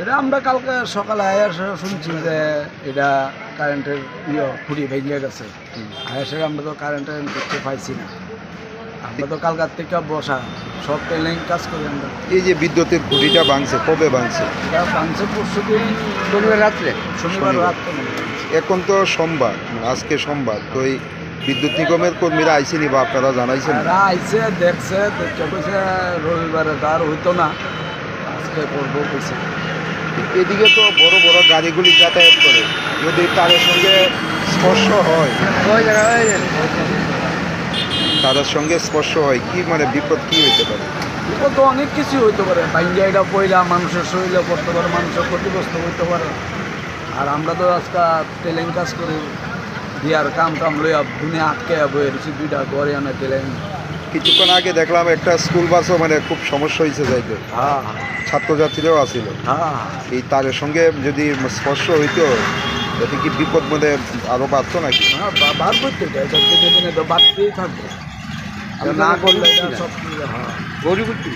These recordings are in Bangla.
এটা আমরা কালকে সকালে আয়াস শুনছি যে এটা কারেন্টের ইয়ে খুঁড়ি ভেঙে গেছে। আয়াসের আমরা তো কারেন্টের পাইছি না। আমরা তো কালকার থেকে বসা সব টেলিং কাজ করি আমরা। এই যে বিদ্যুতের খুঁটিটা ভাঙছে কবে ভাঙছে? বাংছে পরশু দিন শনিবার রাত্রে। শনিবার। রাত্রে মনে ভাঙছে। এখন তো সোমবার আজকে সোমবার তো এই বিদ্যুৎ নিগমের কর্মীরা আইসেনি বা আপনারা জানাইছেন? এরা আইছে দেখছে দেখে কইছে রবিবারে তো আর হইতো না আজকে করব কইছে এদিকে তো বড় বড় গাড়িগুলি যাতায়াত করে যদি তাদের সঙ্গে স্পর্শ হয়। তাদের সঙ্গে স্পর্শ হয় কি মানে বিপদ কি হইতে পারে? বিপদ তো অনেক কিছু হইতে পারে। বাইঞ্জাইটা পয়লা মানুষের শরীরে পড়তে পারে মানুষের ক্ষতিগ্রস্ত হইতে পারে। আর আমরা তো আজকে টেলেন কাজ করি দিয়ার কাম টাম লইয়া দুনিয়া আটকে বয়ে রয়েছি দুইটা ঘরে আনে টেলেন কিছুক্ষণ আগে দেখলাম একটা স্কুল বাসও মানে খুব সমস্যা হয়েছে যাইতে। হ্যাঁ ছাত্রছাত্রীরাও আসিল হ্যাঁ এই তারের সঙ্গে যদি স্পর্শ হইতো এতে কি বিপদ মধ্যে আরও বাড়তো নাকি? হ্যাঁ বা- বার করতে এটা এটা দিনে দিনে তো বাড়তেই থাকবে। না করলে সব হ্যাঁ? গরিবুটি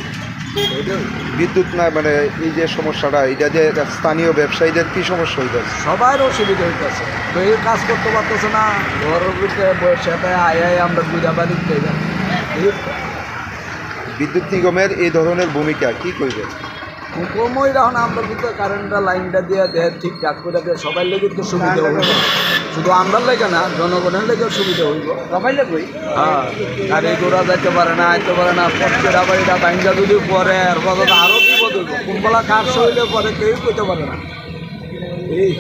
বিদ্যুৎ না মানে এই যে সমস্যাটা এটা যে স্থানীয় ব্যবসায়ীদের কি সমস্যা হইতেছে? সবার অসুবিধা হইতেছে। তো এই কাজ করতে পারতেছে না ঘরের ভিতরে বসে আয় আয় আমরা বুঝাবা দিতে বিদ্যুৎ নিগমের এই ধরনের ভূমিকা কি করবে কমই এখন আমরা কিন্তু কারেন্টটা লাইনটা দিয়ে দেয় ঠিক ঠাক করে দিয়ে সবাই লেগে তো সুবিধা হইব। শুধু আমরা লেগে না জনগণের লেগে সুবিধা হইব। সবাই লাগবে হ্যাঁ গাড়ি ঘোড়া যাইতে পারে না আইতে পারে না পথের বাড়িটা বাইঙ্গা যদি পরে আর কত আরও বিপদ হইব। কোনবেলা কার শরীরে পরে কেউ করতে পারে না। এই।